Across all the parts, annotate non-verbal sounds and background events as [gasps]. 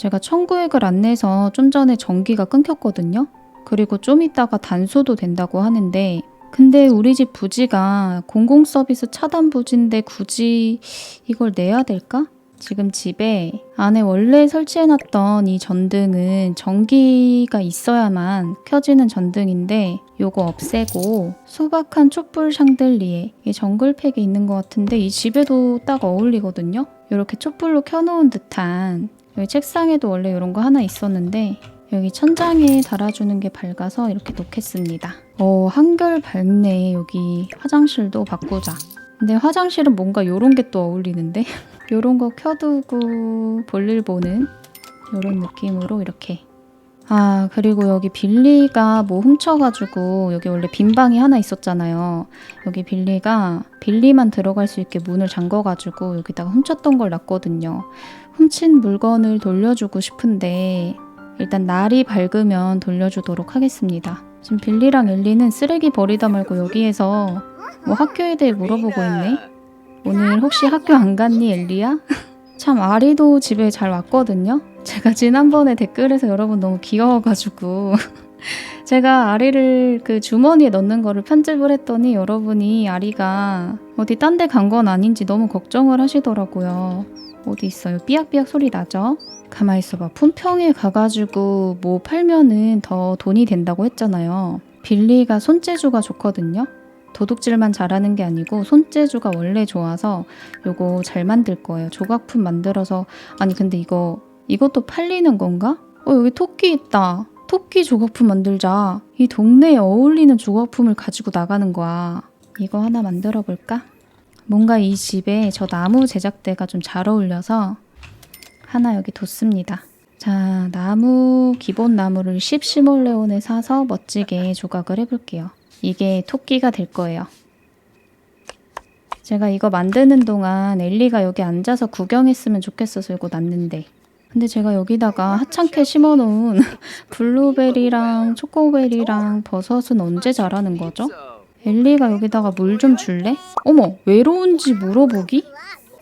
제가 청구액을 안 내서 좀 전에 전기가 끊겼거든요. 그리고 좀 있다가 단소도 된다고 하는데 근데 우리 집 부지가 공공 서비스 차단 부지인데 굳이 이걸 내야 될까? 지금 집에 안에 원래 설치해놨던 이 전등은 전기가 있어야만 켜지는 전등인데 요거 없애고 소박한 촛불 샹들리에 이 정글팩에 있는 것 같은데 이 집에도 딱 어울리거든요. 이렇게 촛불로 켜놓은 듯한 여기 책상에도 원래 이런 거 하나 있었는데 여기 천장에 달아주는 게 밝아서 이렇게 놓겠습니다. 어 한결 밝네. 여기 화장실도 바꾸자. 근데 화장실은 뭔가 요런 게 또 어울리는데? [laughs] 요런 거 켜두고 볼일 보는 요런 느낌으로 이렇게. 아 그리고 여기 빌리가 뭐 훔쳐가지고 여기 원래 빈 방이 하나 있었잖아요. 여기 빌리가 빌리만 들어갈 수 있게 문을 잠궈가지고 여기다가 훔쳤던 걸 놨거든요 훔친 물건을 돌려주고 싶은데 일단 날이 밝으면 돌려주도록 하겠습니다 지금 빌리랑 엘리는 쓰레기 버리다 말고 여기에서 뭐 학교에 대해 물어보고 있네 오늘 혹시 학교 안 갔니 엘리야? [laughs] 참 아리도 집에 잘 왔거든요. 제가 지난번에 댓글에서 여러분 너무 귀여워가지고 [laughs] 제가 아리를 그 주머니에 넣는 거를 편집을 했더니 여러분이 아리가 어디 딴 데 간 건 아닌지 너무 걱정을 하시더라고요. 어디 있어요? 삐약삐약 소리 나죠? 가만히 있어봐. 품평에 가가지고 뭐 팔면은 더 돈이 된다고 했잖아요. 빌리가 손재주가 좋거든요. 도둑질만 잘하는 게 아니고 손재주가 원래 좋아서 요거 잘 만들 거예요. 조각품 만들어서 아니 근데 이거 이것도 팔리는 건가? 어 여기 토끼 있다. 토끼 조각품 만들자. 이 동네에 어울리는 조각품을 가지고 나가는 거야. 이거 하나 만들어 볼까? 뭔가 이 집에 저 나무 제작대가 좀 잘 어울려서 하나 여기 뒀습니다. 자, 나무 기본 나무를 10 시몰레온에 사서 멋지게 조각을 해볼게요. 이게 토끼가 될 거예요. 제가 이거 만드는 동안 엘리가 여기 앉아서 구경했으면 좋겠어서 이거 놨는데. 근데 제가 여기다가 하찮게 심어놓은 [laughs] 블루베리랑 초코베리랑 버섯은 언제 자라는 거죠? 엘리가 여기다가 물 좀 줄래? 어머, 외로운지 물어보기?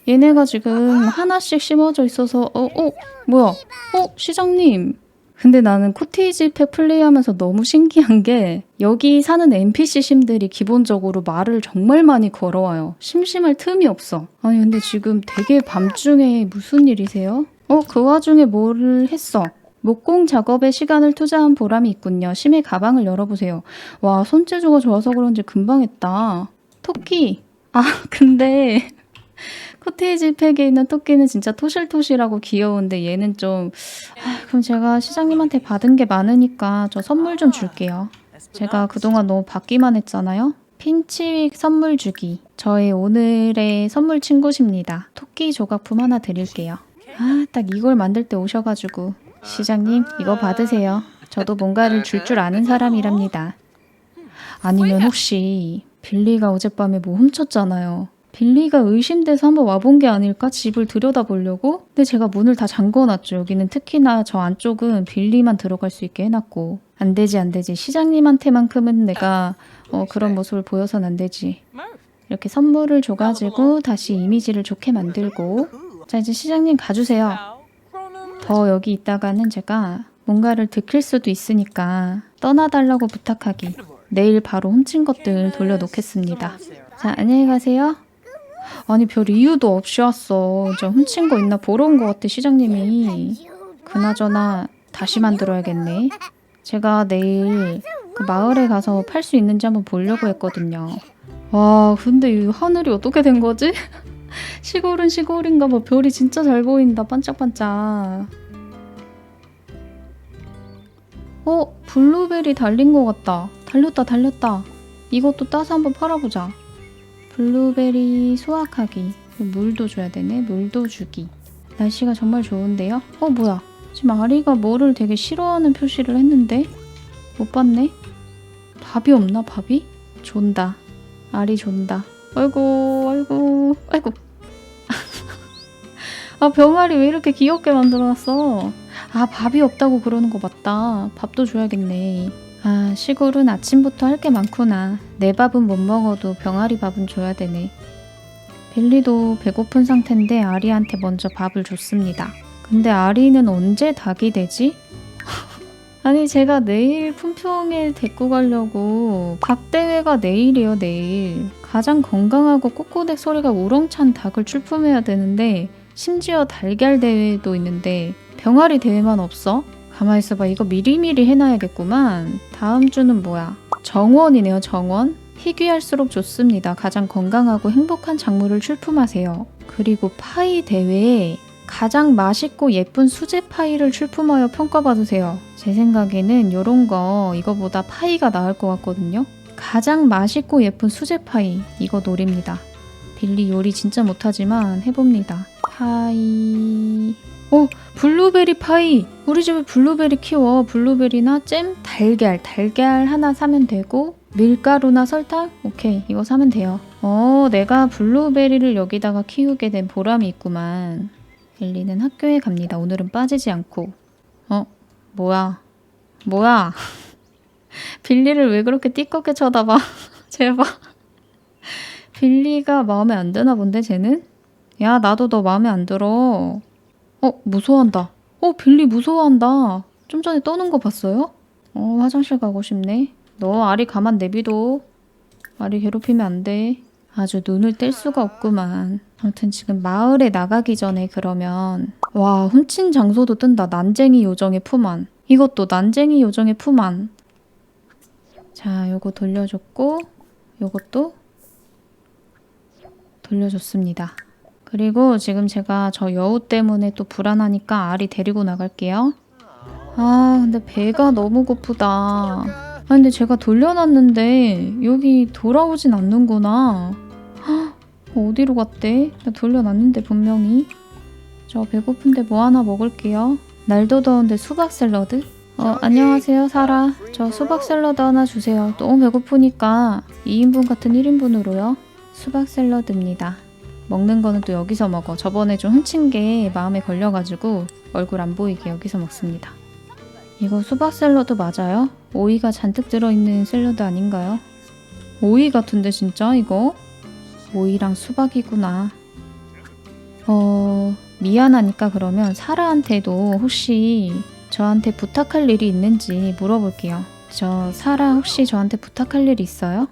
얘네가 지금 하나씩 심어져 있어서, 어, 어, 뭐야? 어, 시장님. 근데 나는 코테이지 팩 플레이하면서 너무 신기한 게 여기 사는 NPC 심들이 기본적으로 말을 정말 많이 걸어와요. 심심할 틈이 없어. 아니 근데 지금 되게 밤중에 무슨 일이세요? 어, 그 와중에 뭐를 했어? 목공 작업에 시간을 투자한 보람이 있군요. 심의 가방을 열어보세요. 와, 손재주가 좋아서 그런지 금방 했다. 토끼. 아, [laughs] 근데 코테이지 팩에 있는 토끼는 진짜 토실토실하고 귀여운데 얘는 좀 아, 그럼 제가 시장님한테 받은 게 많으니까 저 선물 좀 줄게요. 제가 그동안 너무 받기만 했잖아요. 핀치윅 선물 주기. 저의 오늘의 선물 친구십니다. 토끼 조각품 하나 드릴게요. 아, 딱 이걸 만들 때 오셔가지고 시장님 이거 받으세요. 저도 뭔가를 줄 줄 아는 사람이랍니다. 아니면 혹시 빌리가 어젯밤에 뭐 훔쳤잖아요. 빌리가 의심돼서 한번 와본 게 아닐까? 집을 들여다보려고? 근데 제가 문을 다 잠궈놨죠. 여기는 특히나 저 안쪽은 빌리만 들어갈 수 있게 해놨고. 안 되지, 안 되지. 시장님한테만큼은 내가 어, 그런 모습을 보여선 안 되지. 이렇게 선물을 줘가지고 다시 이미지를 좋게 만들고. 자, 이제 시장님 가주세요. 더 여기 있다가는 제가 뭔가를 들킬 수도 있으니까 떠나달라고 부탁하기. 내일 바로 훔친 것들 돌려놓겠습니다. 자, 안녕히 가세요. 아니, 별 이유도 없이 왔어. 저 훔친 거 있나 보러 온 것 같아, 시장님이. 그나저나 다시 만들어야겠네. 제가 내일 그 마을에 가서 팔 수 있는지 한번 보려고 했거든요. 와, 근데 이 하늘이 어떻게 된 거지? 시골은 시골인가 봐. 별이 진짜 잘 보인다. 반짝반짝. 어, 블루베리 달린 것 같다. 달렸다, 달렸다. 이것도 따서 한번 팔아보자. 블루베리 수확하기. 물도 줘야 되네. 물도 주기. 날씨가 정말 좋은데요? 어, 뭐야. 지금 아리가 뭐를 되게 싫어하는 표시를 했는데? 못 봤네? 밥이 없나, 밥이? 존다. 아리 존다. 아이고, 아이고, 아이고. 아, 병아리 왜 이렇게 귀엽게 만들어놨어? 아, 밥이 없다고 그러는 거 맞다. 밥도 줘야겠네. 아, 시골은 아침부터 할 게 많구나. 내 밥은 못 먹어도 병아리 밥은 줘야 되네. 빌리도 배고픈 상태인데 아리한테 먼저 밥을 줬습니다. 근데 아리는 언제 닭이 되지? [laughs] 아니 제가 내일 품평에 데리고 가려고 닭 대회가 내일이요 내일 가장 건강하고 꼬꼬댁 소리가 우렁찬 닭을 출품해야 되는데 심지어 달걀 대회도 있는데 병아리 대회만 없어? 가만히 있어봐 이거 미리미리 해놔야겠구만 다음 주는 뭐야 정원이네요 정원 희귀할수록 좋습니다 가장 건강하고 행복한 작물을 출품하세요 그리고 파이 대회에 가장 맛있고 예쁜 수제 파이를 출품하여 평가받으세요. 제 생각에는 이런 거 이거보다 파이가 나을 것 같거든요. 가장 맛있고 예쁜 수제 파이 이거 노립니다. 빌리 요리 진짜 못하지만 해봅니다. 파이 어 블루베리 파이 우리 집에 블루베리 키워 블루베리나 잼 달걀 달걀 하나 사면 되고 밀가루나 설탕 오케이 이거 사면 돼요. 어 내가 블루베리를 여기다가 키우게 된 보람이 있구만. 빌리는 학교에 갑니다. 오늘은 빠지지 않고. 어? 뭐야? 뭐야? [laughs] 빌리를 왜 그렇게 띠껍게 쳐다봐? [laughs] 제발. 빌리가 마음에 안 드나 본데, 쟤는? 야, 나도 너 마음에 안 들어. 어, 무서워한다. 어, 빌리 무서워한다. 좀 전에 떠는 거 봤어요? 어, 화장실 가고 싶네. 너 아리 가만 내비둬. 아리 괴롭히면 안 돼. 아주 눈을 뗄 수가 없구만. 아무튼 지금 마을에 나가기 전에 그러면 와 훔친 장소도 뜬다. 난쟁이 요정의 품 안. 이것도 난쟁이 요정의 품 안. 자, 요거 돌려줬고 요것도 돌려줬습니다. 그리고 지금 제가 저 여우 때문에 또 불안하니까 알이 데리고 나갈게요. 아, 근데 배가 너무 고프다. 아, 근데 제가 돌려놨는데 여기 돌아오진 않는구나. 헉, 어디로 갔대? 나 돌려놨는데 분명히. 저 배고픈데 뭐 하나 먹을게요. 날도 더운데 수박 샐러드? 어, 안녕하세요, 사라. 저 수박 샐러드 하나 주세요. 너무 배고프니까 2인분 같은 1인분으로요. 수박 샐러드입니다. 먹는 거는 또 여기서 먹어. 저번에 좀 훔친 게 마음에 걸려가지고 얼굴 안 보이게 여기서 먹습니다. 이거 수박 샐러드 맞아요? 오이가 잔뜩 들어있는 샐러드 아닌가요? 오이 같은데 진짜 이거? 오이랑 수박이구나. 어, 미안하니까 그러면 사라한테도 혹시 저한테 부탁할 일이 있는지 물어볼게요. 저 사라 혹시 저한테 부탁할 일 있어요?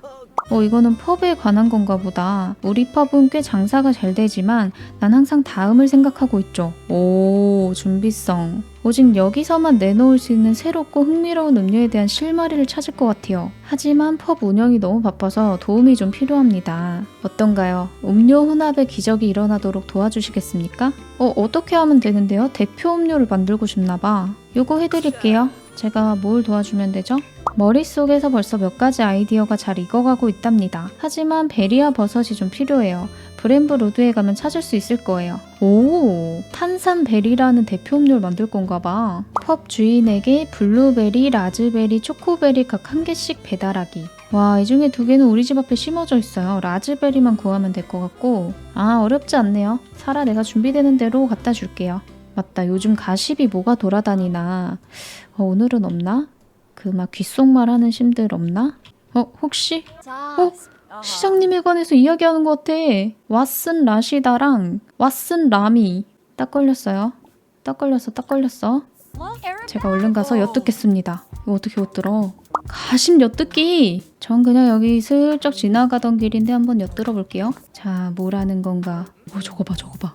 어, 이거는 펍에 관한 건가 보다. 우리 펍은 꽤 장사가 잘 되지만 난 항상 다음을 생각하고 있죠. 오, 준비성. 오직 여기서만 내놓을 수 있는 새롭고 흥미로운 음료에 대한 실마리를 찾을 것 같아요. 하지만 펍 운영이 너무 바빠서 도움이 좀 필요합니다. 어떤가요? 음료 혼합의 기적이 일어나도록 도와주시겠습니까? 어, 어떻게 하면 되는데요? 대표 음료를 만들고 싶나 봐. 요거 해드릴게요. 제가 뭘 도와주면 되죠? 머릿속에서 벌써 몇 가지 아이디어가 잘 익어가고 있답니다. 하지만 베리아 버섯이 좀 필요해요. 브렘브 로드에 가면 찾을 수 있을 거예요. 오, 탄산 베리라는 대표 음료를 만들 건가 봐. 펍 주인에게 블루베리, 라즈베리, 초코베리 각 한 개씩 배달하기. 와, 이 중에 두 개는 우리 집 앞에 심어져 있어요. 라즈베리만 구하면 될 것 같고. 아, 어렵지 않네요. 사라 내가 준비되는 대로 갖다 줄게요. 맞다. 요즘 가십이 뭐가 돌아다니나. 어, 오늘은 없나? 그 막 귓속말 하는 심들 없나? 어, 혹시? 어? 시장님에 관해서 이야기하는 것 같아. 왓슨 라시다랑 왓슨 라미. 딱 걸렸어요. 딱 걸렸어, 딱 걸렸어. 제가 얼른 가서 엿듣겠습니다. 이거 어떻게 엿들어? 가심 엿듣기! 전 그냥 여기 슬쩍 지나가던 길인데 한번 엿들어 볼게요. 자, 뭐라는 건가? 오, 저거 봐, 저거 봐.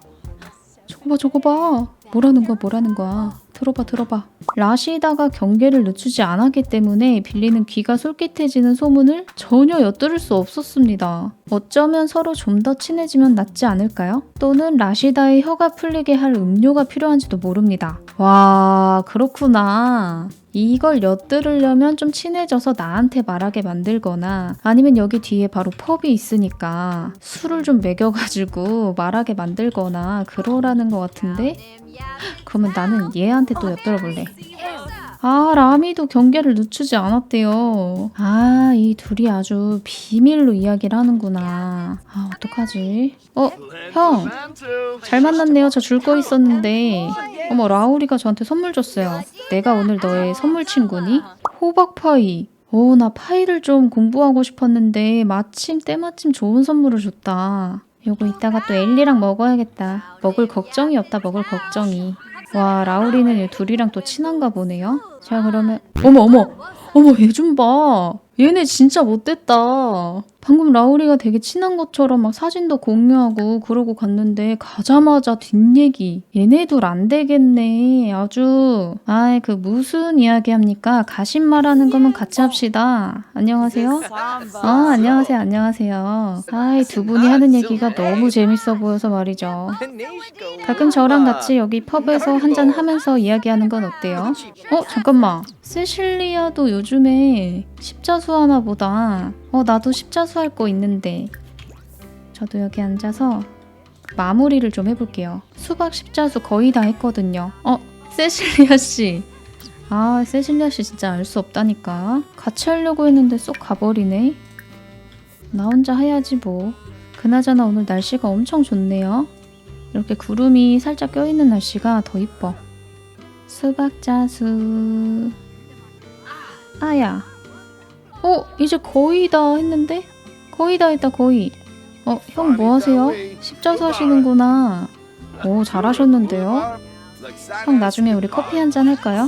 저거 봐, 저거 봐. 뭐라는 거야, 뭐라는 거야. 들어봐, 들어봐. 라시다가 경계를 늦추지 않았기 때문에 빌리는 귀가 솔깃해지는 소문을 전혀 엿들을 수 없었습니다. 어쩌면 서로 좀 더 친해지면 낫지 않을까요? 또는 라시다의 혀가 풀리게 할 음료가 필요한지도 모릅니다. 와, 그렇구나. 이걸 엿들으려면 좀 친해져서 나한테 말하게 만들거나 아니면 여기 뒤에 바로 펍이 있으니까 술을 좀 먹여가지고 말하게 만들거나 그러라는 것 같은데 그러면 나는 얘한테 또 엿들어볼래. 아, 라미도 경계를 늦추지 않았대요. 아, 이 둘이 아주 비밀로 이야기를 하는구나. 아, 어떡하지? 어, 형. 잘 만났네요. 저 줄 거 있었는데. 어머, 라우리가 저한테 선물 줬어요. 내가 오늘 너의 선물 친구니? 호박파이. 오, 나 파이를 좀 공부하고 싶었는데 마침 때마침 좋은 선물을 줬다. 요거 이따가 또 엘리랑 먹어야겠다. 먹을 걱정이 없다, 먹을 걱정이. 와 라우리는 얘 둘이랑 또 친한가 보네요. 자 그러면 어머 어머 어머 얘 좀 봐. 얘네 진짜 못됐다. 방금 라우리가 되게 친한 것처럼 막 사진도 공유하고 그러고 갔는데 가자마자 뒷얘기. 얘네 둘 안 되겠네. 아주. 아이 그 무슨 이야기 합니까? 가신 말하는 거면 같이 합시다. 안녕하세요. 아 안녕하세요 안녕하세요. 아이 두 분이 하는 얘기가 너무 재밌어 보여서 말이죠. 가끔 저랑 같이 여기 펍에서 한잔 하면서 이야기하는 건 어때요? 어 잠깐만 세실리아도 요즘에 십자 수 하나 보다 어 나도 십자수 할 거 있는데. 저도 여기 앉아서 마무리를 좀 해볼게요. 수박 십자수 거의 다 했거든요. 어 세실리아 씨 아 세실리아 씨 진짜 알 수 없다니까. 같이 하려고 했는데 쏙 가버리네. 나 혼자 해야지 뭐. 그나저나 오늘 날씨가 엄청 좋네요. 이렇게 구름이 살짝 껴있는 날씨가 더 이뻐. 수박자수. 아야. 어, 이제 거의 다 했는데? 거의 다 했다, 거의. 어, 형 뭐 하세요? 십자수 하시는구나. 오, 잘하셨는데요? 형 나중에 우리 커피 한 잔 할까요?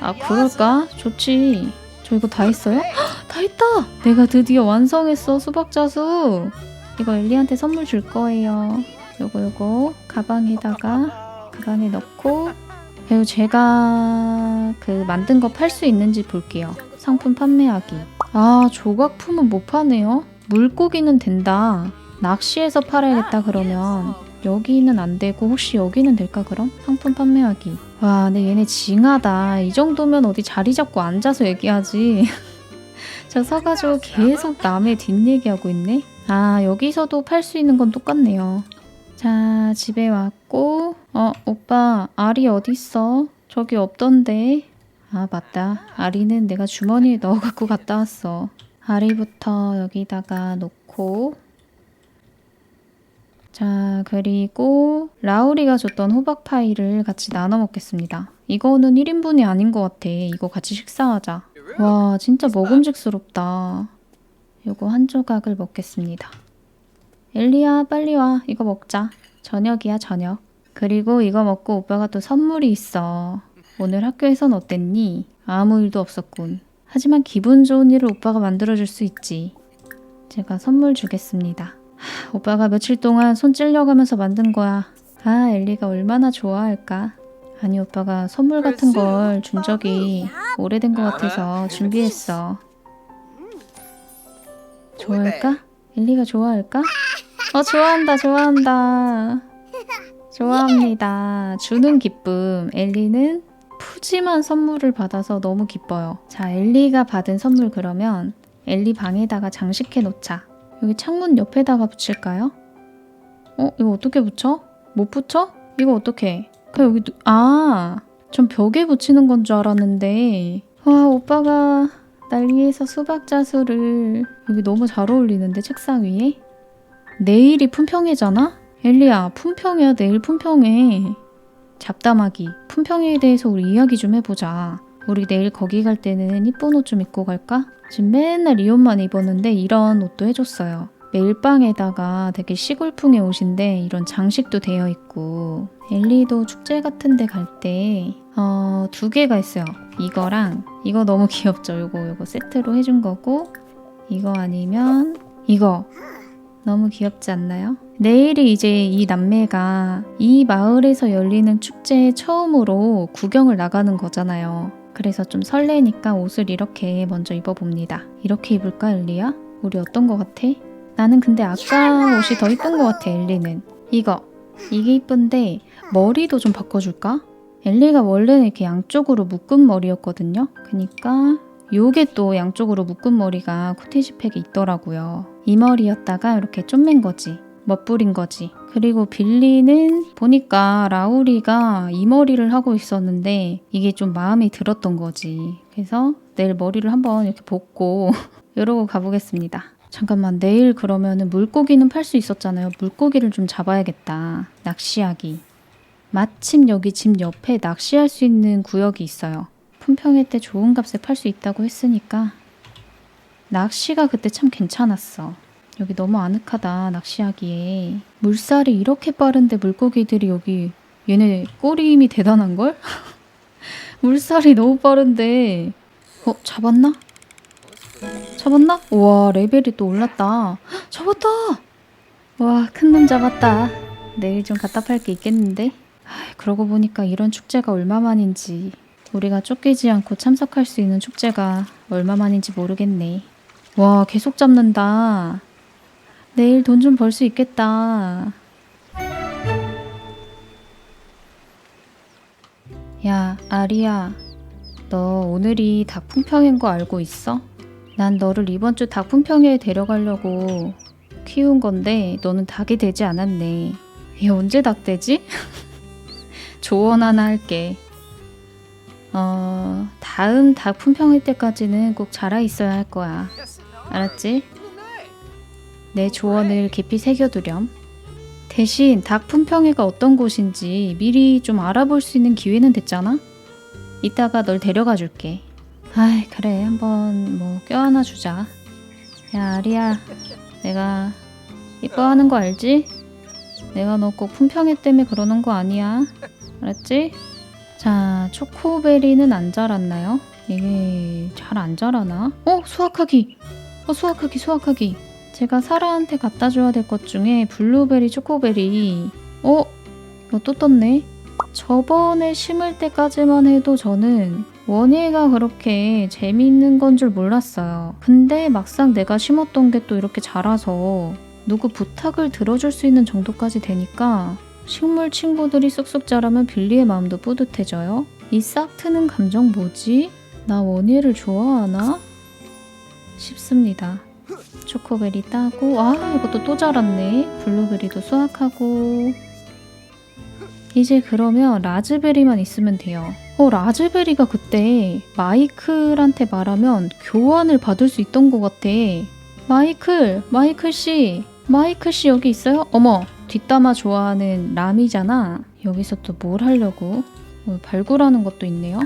아, 그럴까? 좋지. 저 이거 다 했어요? 헉, 다 했다! 내가 드디어 완성했어, 수박자수. 이거 엘리한테 선물 줄 거예요. 요거 요거 가방에다가 가방에 넣고 그리고 제가 그 만든 거 팔 수 있는지 볼게요. 상품 판매하기. 아 조각품은 못 파네요. 물고기는 된다. 낚시해서 팔아야겠다 그러면 여기는 안 되고 혹시 여기는 될까 그럼? 상품 판매하기. 와 근데 얘네 징하다. 이 정도면 어디 자리 잡고 앉아서 얘기하지. [laughs] 저 서가지고 계속 남의 뒷얘기하고 있네. 아 여기서도 팔 수 있는 건 똑같네요. 자, 집에 왔고, 어, 오빠, 알이 어딨어? 저기 없던데. 아, 맞다. 알이는 내가 주머니에 넣어 갖고 갔다 왔어. 알이부터 여기다가 놓고, 자, 그리고 라우리가 줬던 호박파이를 같이 나눠 먹겠습니다. 이거는 1인분이 아닌 것 같아. 이거 같이 식사하자. 와, 진짜 먹음직스럽다. 요거 한 조각을 먹겠습니다. 엘리야 빨리 와 이거 먹자 저녁이야 저녁 그리고 이거 먹고 오빠가 또 선물이 있어 오늘 학교에선 어땠니? 아무 일도 없었군 하지만 기분 좋은 일을 오빠가 만들어줄 수 있지 제가 선물 주겠습니다 하, 오빠가 며칠 동안 손 찔려가면서 만든 거야 아 엘리가 얼마나 좋아할까 아니 오빠가 선물 같은 걸 준 적이 오래된 것 같아서 준비했어 좋아할까? 엘리가 좋아할까? 어, 좋아한다, 좋아한다. 좋아합니다. 주는 기쁨. 엘리는 푸짐한 선물을 받아서 너무 기뻐요. 자, 엘리가 받은 선물 그러면 엘리 방에다가 장식해 놓자. 여기 창문 옆에다가 붙일까요? 어, 이거 어떻게 붙여? 못 붙여? 이거 어떻게? 그 여기 누... 아, 전 벽에 붙이는 건 줄 알았는데. 와, 오빠가 날 위해서 수박 자수를 여기 너무 잘 어울리는데 책상 위에? 내일이 품평회잖아? 엘리야, 품평회야, 내일 품평회. 잡담하기. 품평회에 대해서 우리 이야기 좀 해보자. 우리 내일 거기 갈 때는 이쁜 옷 좀 입고 갈까? 지금 맨날 이 옷만 입었는데 이런 옷도 해줬어요. 멜빵에다가 되게 시골풍의 옷인데 이런 장식도 되어 있고 엘리도 축제 같은 데 갈 때 어, 두 개가 있어요. 이거랑 이거 너무 [laughs] 귀엽죠? 요거 요거 세트로 해준 거고 이거 아니면 이거 너무 귀엽지 않나요? 내일이 이제 이 남매가 이 마을에서 열리는 축제에 처음으로 구경을 나가는 거잖아요. 그래서 좀 설레니까 옷을 이렇게 먼저 입어봅니다. 이렇게 입을까, 엘리야? 우리 어떤 거 같아? 나는 근데 아까 옷이 더 이쁜 것 같아, 엘리는. 이거. 이게 이쁜데 머리도 좀 바꿔줄까? 엘리가 원래는 이렇게 양쪽으로 묶은 머리였거든요. 그니까 요게 또 양쪽으로 묶은 머리가 코티지 팩에 있더라고요. 이 머리였다가 이렇게 좀맨 거지. 멋부린 거지. 그리고 빌리는 보니까 라우리가 이 머리를 하고 있었는데 이게 좀 마음에 들었던 거지. 그래서 내일 머리를 한번 이렇게 볶고 [laughs] 이러고 가보겠습니다. 잠깐만 내일 그러면은 물고기는 팔 수 있었잖아요. 물고기를 좀 잡아야겠다. 낚시하기. 마침 여기 집 옆에 낚시할 수 있는 구역이 있어요. 품평회 때 좋은 값에 팔 수 있다고 했으니까 낚시가 그때 참 괜찮았어. 여기 너무 아늑하다 낚시하기에 물살이 이렇게 빠른데 물고기들이 여기 얘네 꼬리 힘이 대단한걸? [laughs] 물살이 너무 빠른데. 어, 잡았나? 잡았나? 우와, 레벨이 또 올랐다. 헉, 잡았다! 와, 큰 놈 잡았다. 내일 좀 갖다 팔 게 있겠는데? 아, 그러고 보니까 이런 축제가 얼마만인지. 우리가 쫓기지 않고 참석할 수 있는 축제가 얼마만인지 모르겠네. 와, 계속 잡는다. 내일 돈 좀 벌 수 있겠다. 야, 아리야. 너 오늘이 닭품평인 거 알고 있어? 난 너를 이번 주 닭품평회에 데려가려고 키운 건데 너는 닭이 되지 않았네. 얘 언제 닭 되지? [laughs] 조언 하나 할게. 어, 다음 닭 품평회 때까지는 꼭 자라 있어야 할 거야. 알았지? 내 조언을 깊이 새겨두렴. 대신 닭 품평회가 어떤 곳인지 미리 좀 알아볼 수 있는 기회는 됐잖아? 이따가 널 데려가 줄게. 아이, 그래. 한번 뭐 껴안아 주자. 야, 아리야. 내가 이뻐하는 거 알지? 내가 너 꼭 품평회 때문에 그러는 거 아니야. 알았지? 자, 초코베리는 안 자랐나요? 이게 잘 안 자라나? 어, 수확하기! 어, 수확하기, 수확하기. 제가 사라한테 갖다 줘야 될 것 중에 블루베리, 초코베리. 어? 이거 또 떴네? 저번에 심을 때까지만 해도 저는 원예가 그렇게 재미있는 건 줄 몰랐어요. 근데 막상 내가 심었던 게 또 이렇게 자라서 누구 부탁을 들어줄 수 있는 정도까지 되니까 식물 친구들이 쑥쑥 자라면 빌리의 마음도 뿌듯해져요. 이 싹 트는 감정 뭐지? 나 원예를 좋아하나? 싶습니다. 초코베리 따고 아 이것도 또 자랐네. 블루베리도 수확하고 이제 그러면 라즈베리만 있으면 돼요. 어 라즈베리가 그때 마이클한테 말하면 교환을 받을 수 있던 것 같아. 마이클 마이클 씨 마이클 씨 여기 있어요? 어머 뒷담화 좋아하는 람이잖아. 여기서 또 뭘 하려고? 어, 발굴하는 것도 있네요.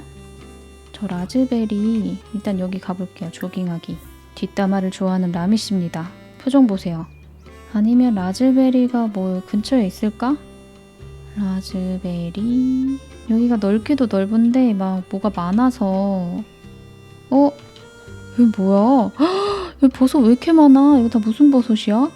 저 라즈베리 일단 여기 가볼게요. 조깅하기. 뒷담화를 좋아하는 라미 씨입니다. 표정 보세요. 아니면 라즈베리가 뭐 근처에 있을까? 라즈베리 여기가 넓기도 넓은데 막 뭐가 많아서 어? 여기 뭐야? [gasps] 헉, 여기 버섯 왜 이렇게 많아? 이거 다 무슨 버섯이야?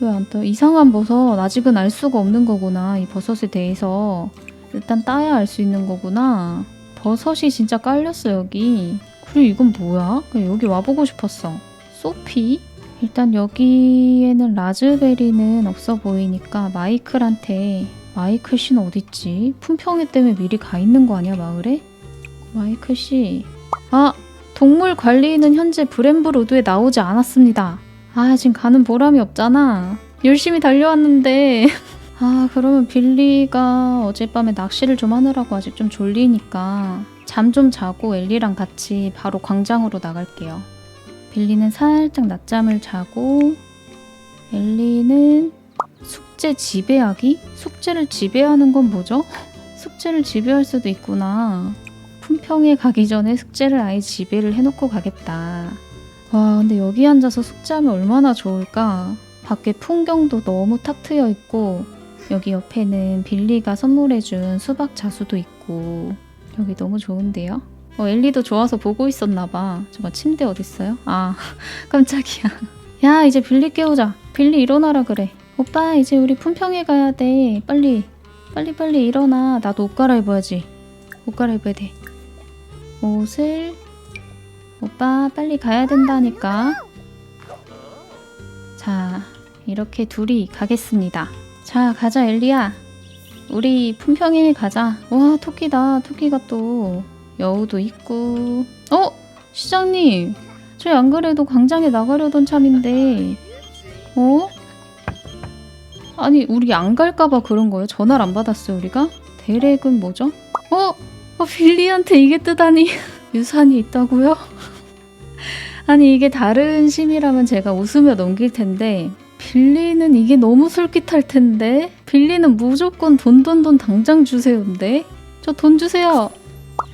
왜 안 떠? 이상한 버섯 아직은 알 수가 없는 거구나 이 버섯에 대해서 일단 따야 알 수 있는 거구나 버섯이 진짜 깔렸어 여기 그리고 이건 뭐야? 여기 와보고 싶었어 소피? 일단 여기에는 라즈베리는 없어 보이니까 마이클한테 마이클 씨는 어딨지? 품평회 때문에 미리 가 있는 거 아니야 마을에? 마이클 씨. 아 동물 관리인은 현재 브렘브로드에 나오지 않았습니다. 아 지금 가는 보람이 없잖아. 열심히 달려왔는데. [laughs] 아 그러면 빌리가 어젯밤에 낚시를 좀 하느라고 아직 좀 졸리니까 잠 좀 자고 엘리랑 같이 바로 광장으로 나갈게요. 빌리는 살짝 낮잠을 자고 엘리는 숙제 지배하기? 숙제를 지배하는 건 뭐죠? [laughs] 숙제를 지배할 수도 있구나. 품평에 가기 전에 숙제를 아예 지배를 해놓고 가겠다. 와, 근데 여기 앉아서 숙제하면 얼마나 좋을까? 밖에 풍경도 너무 탁 트여 있고, 여기 옆에는 빌리가 선물해준 수박 자수도 있고, 여기 너무 좋은데요? 어, 엘리도 좋아서 보고 있었나봐. 저거 침대 어딨어요? 아, [laughs] 깜짝이야. 야, 이제 빌리 깨우자. 빌리 일어나라 그래. 오빠 이제 우리 품평회 가야 돼 빨리 빨리 빨리 일어나 나도 옷 갈아입어야지 옷 갈아입어야 돼 옷을 오빠 빨리 가야 된다니까 자 이렇게 둘이 가겠습니다 자 가자 엘리야 우리 품평회 가자 와 토끼다 토끼가 또 여우도 있고 어 시장님 저희 안 그래도 광장에 나가려던 참인데 어? 아니 우리 안 갈까봐 그런 거예요? 전화를 안 받았어요 우리가? 대렉은 뭐죠? 어? 어 빌리한테 이게 뜨다니 [laughs] 유산이 있다고요? [laughs] 아니 이게 다른 심이라면 제가 웃으며 넘길 텐데 빌리는 이게 너무 솔깃할 텐데 빌리는 무조건 돈 돈 돈 당장 주세요인데 저 돈 주세요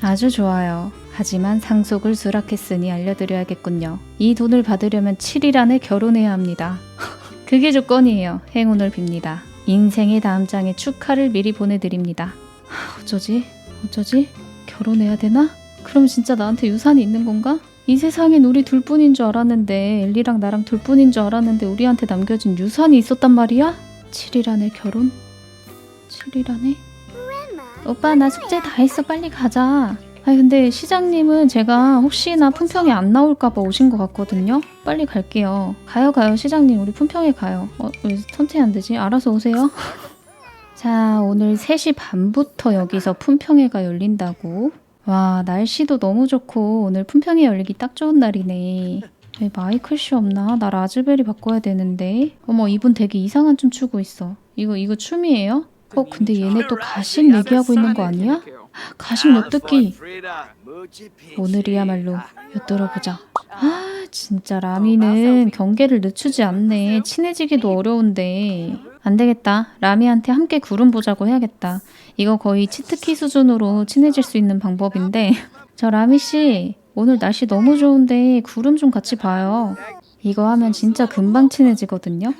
아주 좋아요 하지만 상속을 수락했으니 알려드려야겠군요 이 돈을 받으려면 7일 안에 결혼해야 합니다 [laughs] 그게 조건이에요. 행운을 빕니다. 인생의 다음 장에 축하를 미리 보내드립니다. 하, 어쩌지? 어쩌지? 결혼해야 되나? 그럼 진짜 나한테 유산이 있는 건가? 이 세상엔 우리 둘뿐인 줄 알았는데 엘리랑 나랑 둘뿐인 줄 알았는데 우리한테 남겨진 유산이 있었단 말이야? 7일 안에 결혼? 7일 안에? 오빠 나 숙제 다 했어. 빨리 가자. 아니 근데 시장님은 제가 혹시나 품평이 안 나올까봐 오신 것 같거든요. 빨리 갈게요. 가요 가요. 시장님 우리 품평에 가요. 어, 왜 선택 안 되지? 알아서 오세요. [laughs] 자 오늘 3시 반부터 여기서 품평회가 열린다고. 와 날씨도 너무 좋고 오늘 품평회 열리기 딱 좋은 날이네 왜 마이클 씨 없나? 나 라즈베리 바꿔야 되는데. 어머 이분 되게 이상한 춤 추고 있어. 이거 이거 춤이에요? 어 근데 얘네 또 가심 얘기하고 있는 거 아니야? 가심 엿듣기? 오늘이야말로 엿들어보자. 아 진짜 라미는 경계를 늦추지 않네. 친해지기도 어려운데. 안 되겠다. 라미한테 함께 구름 보자고 해야겠다. 이거 거의 치트키 수준으로 친해질 수 있는 방법인데. 저 라미 씨 오늘 날씨 너무 좋은데 구름 좀 같이 봐요 이거 하면 진짜 금방 친해지거든요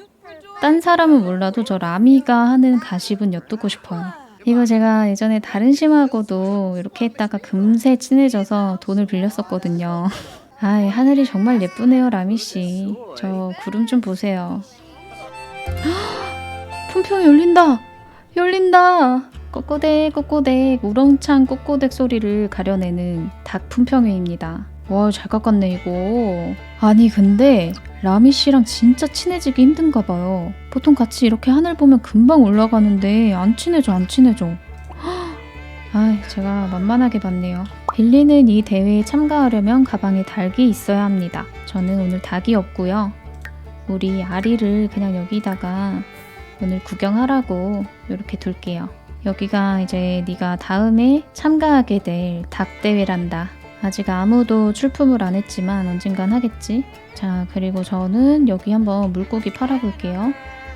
딴 사람은 몰라도 저 라미가 하는 가십은 엿듣고 싶어요 이거 제가 예전에 다른 심하고도 이렇게 했다가 금세 친해져서 돈을 빌렸었거든요. [laughs] 아, 하늘이 정말 예쁘네요, 라미 씨. 저 구름 좀 보세요. [gasps] 헉! 품평이 열린다. 열린다. 꼬꼬댁 꼬꼬댁 우렁찬 꼬꼬댁 소리를 가려내는 닭 품평회입니다. 와, 잘 깎았네 이거. 아니 근데 라미 씨랑 진짜 친해지기 힘든가 봐요. 보통 같이 이렇게 하늘 보면 금방 올라가는데 안 친해져 안 친해져. [gasps] 아, 제가 만만하게 봤네요. 빌리는 이 대회에 참가하려면 가방에 닭이 있어야 합니다. 저는 오늘 닭이 없고요. 우리 아리를 그냥 여기다가 오늘 구경하라고 이렇게 둘게요. 여기가 이제 네가 다음에 참가하게 될 닭 대회란다. 아직 아무도 출품을 안 했지만 언젠간 하겠지. 자, 그리고 저는 여기 한번 물고기 팔아볼게요.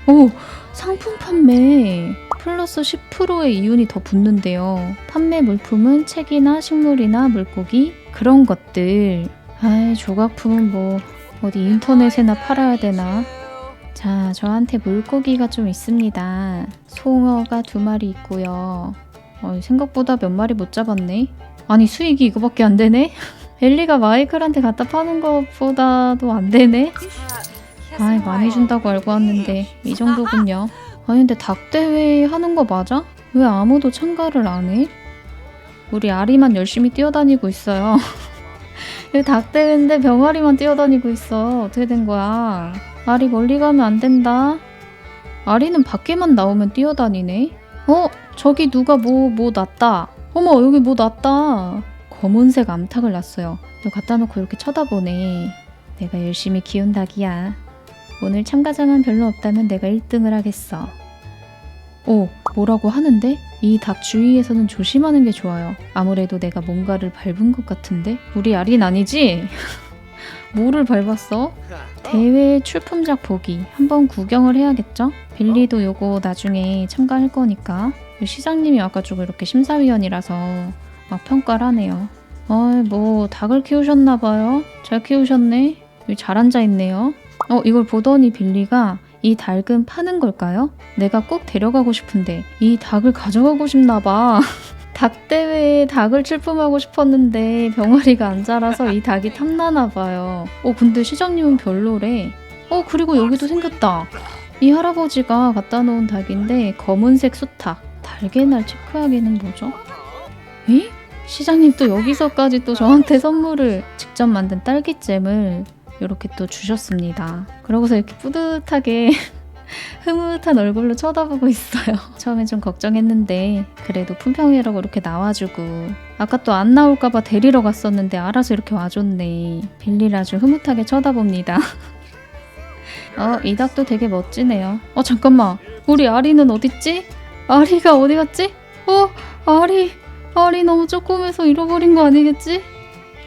오! 상품 판매! 플러스 10%의 이윤이 더 붙는데요. 판매 물품은 책이나 식물이나 물고기, 그런 것들. 아이, 조각품은 뭐, 어디 인터넷에나 팔아야 되나? 자, 저한테 물고기가 좀 있습니다. 송어가 두 마리 있고요. 어, 생각보다 몇 마리 못 잡았네. 아니 수익이 이거밖에 안 되네? [laughs] 엘리가 마이클한테 갖다 파는 것보다도 안 되네? 아이 많이 준다고 알고 왔는데 이 정도군요. 아니 근데 닭대회 하는 거 맞아? 왜 아무도 참가를 안 해? 우리 아리만 열심히 뛰어다니고 있어요. [laughs] 닭대회인데 병아리만 뛰어다니고 있어. 어떻게 된 거야? 아리 멀리 가면 안 된다. 아리는 밖에만 나오면 뛰어다니네. 어? 저기 누가 뭐, 뭐 놨다. 어머, 여기 뭐 놨다. 검은색 암탉을 놨어요. 너 갖다 놓고 이렇게 쳐다보네. 내가 열심히 키운 닭이야. 오늘 참가자만 별로 없다면 내가 1등을 하겠어. 오, 뭐라고 하는데? 이 닭 주위에서는 조심하는 게 좋아요. 아무래도 내가 뭔가를 밟은 것 같은데? 우리 아린 아니지? [laughs] 뭐를 밟았어? 대회 출품작 보기 한번 구경을 해야겠죠? 빌리도 요거 나중에 참가할 거니까 시장님이 아까 좀 이렇게 심사위원이라서 막 평가를 하네요. 어이 뭐 닭을 키우셨나 봐요. 잘 키우셨네. 여기 잘 앉아 있네요. 어 이걸 보더니 빌리가 이 닭은 파는 걸까요? 내가 꼭 데려가고 싶은데 이 닭을 가져가고 싶나 봐. [laughs] 닭 대회에 닭을 출품하고 싶었는데 병아리가 안 자라서 이 닭이 탐나나 봐요. 어 근데 시장님은 별로래. 어 그리고 여기도 생겼다. 이 할아버지가 갖다 놓은 닭인데 검은색 수탉. 달걀날 체크하기는 뭐죠? 에? 시장님 또 여기서까지 또 저한테 선물을 직접 만든 딸기잼을 이렇게 또 주셨습니다. 그러고서 이렇게 뿌듯하게 흐뭇한 얼굴로 쳐다보고 있어요. [laughs] 처음엔 좀 걱정했는데 그래도 품평이라고 이렇게 나와주고 아까 또 안 나올까봐 데리러 갔었는데 알아서 이렇게 와줬네. 빌리를 아주 흐뭇하게 쳐다봅니다. [laughs] 어, 이 닭도 되게 멋지네요. 어, 잠깐만. 우리 아리는 어딨지? 아리가 어디 갔지? 어, 아리. 아리 너무 조그매서 잃어버린 거 아니겠지?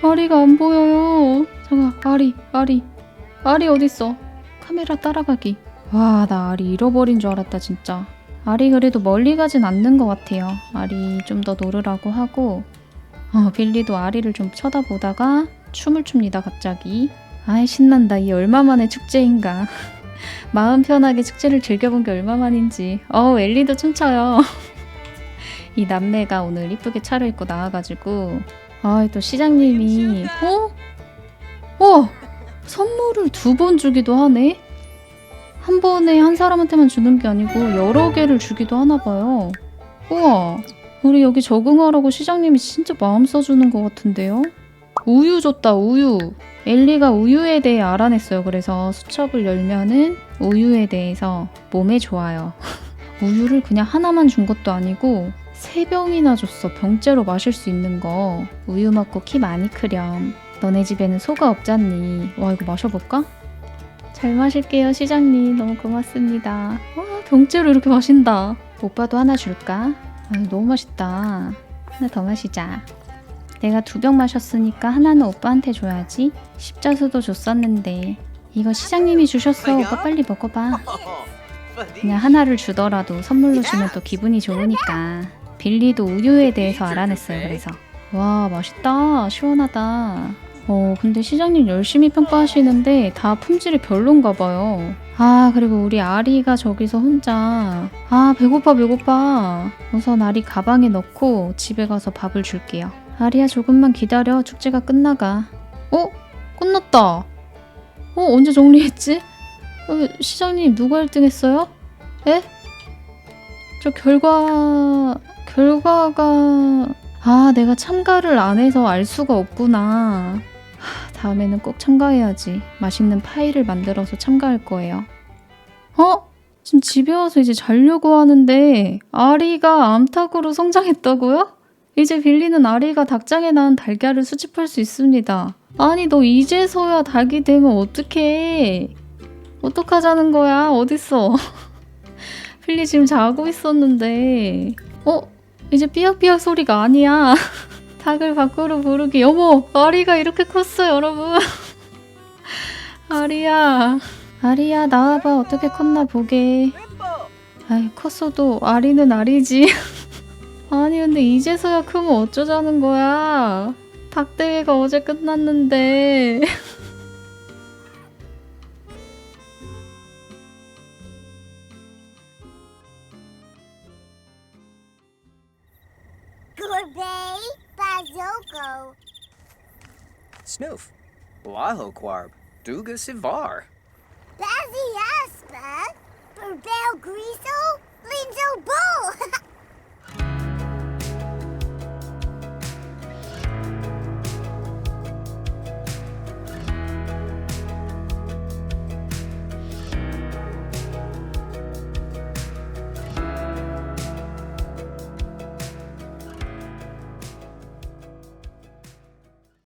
아리가 안 보여요. 잠깐, 아리, 아리. 아리 어딨어? 카메라 따라가기. 와, 나 아리 잃어버린 줄 알았다, 진짜. 아리 그래도 멀리 가진 않는 것 같아요. 아리 좀더 놀으라고 하고. 어, 빌리도 아리를 좀 쳐다보다가 춤을 춥니다, 갑자기. 아이, 신난다. 이 얼마만의 축제인가. [laughs] 마음 편하게 축제를 즐겨본 게 얼마만인지. 어, 엘리도 춤춰요. [laughs] 이 남매가 오늘 이쁘게 차려입고 나와가지고 아, 또 시장님이 어? 어? 선물을 두 번 주기도 하네? 한 번에 한 사람한테만 주는 게 아니고 여러 개를 주기도 하나 봐요. 우와, 우리 여기 적응하라고 시장님이 진짜 마음 써주는 것 같은데요? 우유 줬다, 우유. 엘리가 우유에 대해 알아냈어요. 그래서 수첩을 열면은 우유에 대해서 몸에 좋아요. [laughs] 우유를 그냥 하나만 준 것도 아니고 세 병이나 줬어. 병째로 마실 수 있는 거. 우유 먹고 키 많이 크렴. 너네 집에는 소가 없잖니. 와 이거 마셔볼까? 잘 마실게요 시장님. 너무 고맙습니다. 와 병째로 이렇게 마신다. 오빠도 하나 줄까? 아유, 너무 맛있다. 하나 더 마시자. 내가 두 병 마셨으니까 하나는 오빠한테 줘야지. 십자수도 줬었는데 이거 시장님이 주셨어. 오빠 빨리 먹어봐. [laughs] 그냥 하나를 주더라도 선물로 주면 또 기분이 좋으니까. 빌리도 우유에 대해서 알아냈어요. 그래서 와 맛있다. 시원하다. 어 근데 시장님 열심히 평가하시는데 다 품질이 별론가 봐요. 아 그리고 우리 아리가 저기서 혼자 아 배고파 배고파. 우선 아리 가방에 넣고 집에 가서 밥을 줄게요. 아리야 조금만 기다려 축제가 끝나가. 어? 끝났다. 어 언제 정리했지? 어, 시장님 누가 1등 했어요? 에? 저 결과 결과가 아 내가 참가를 안 해서 알 수가 없구나. 하, 다음에는 꼭 참가해야지. 맛있는 파이를 만들어서 참가할 거예요. 어? 지금 집에 와서 이제 자려고 하는데 아리가 암탉으로 성장했다고요? 이제 빌리는 아리가 닭장에 낳은 달걀을 수집할 수 있습니다. 아니 너 이제서야 닭이 되면 어떡해? 어떡하자는 거야? 어딨어? [laughs] 빌리 지금 자고 있었는데 어? 이제 삐약삐약 소리가 아니야. [laughs] 닭을 밖으로 부르기. 어머, 아리가 이렇게 컸어, 여러분. [laughs] 아리야, 아리야 나와봐. 어떻게 컸나 보게. 아이 컸어도 아리는 아리지. [laughs] 아니 근데 이제서야 크면 어쩌자는 거야. 닭 대회가 어제 끝났는데. [laughs] Waho Quarb. Duga Sivar. Griso. Linzo Bull. [laughs]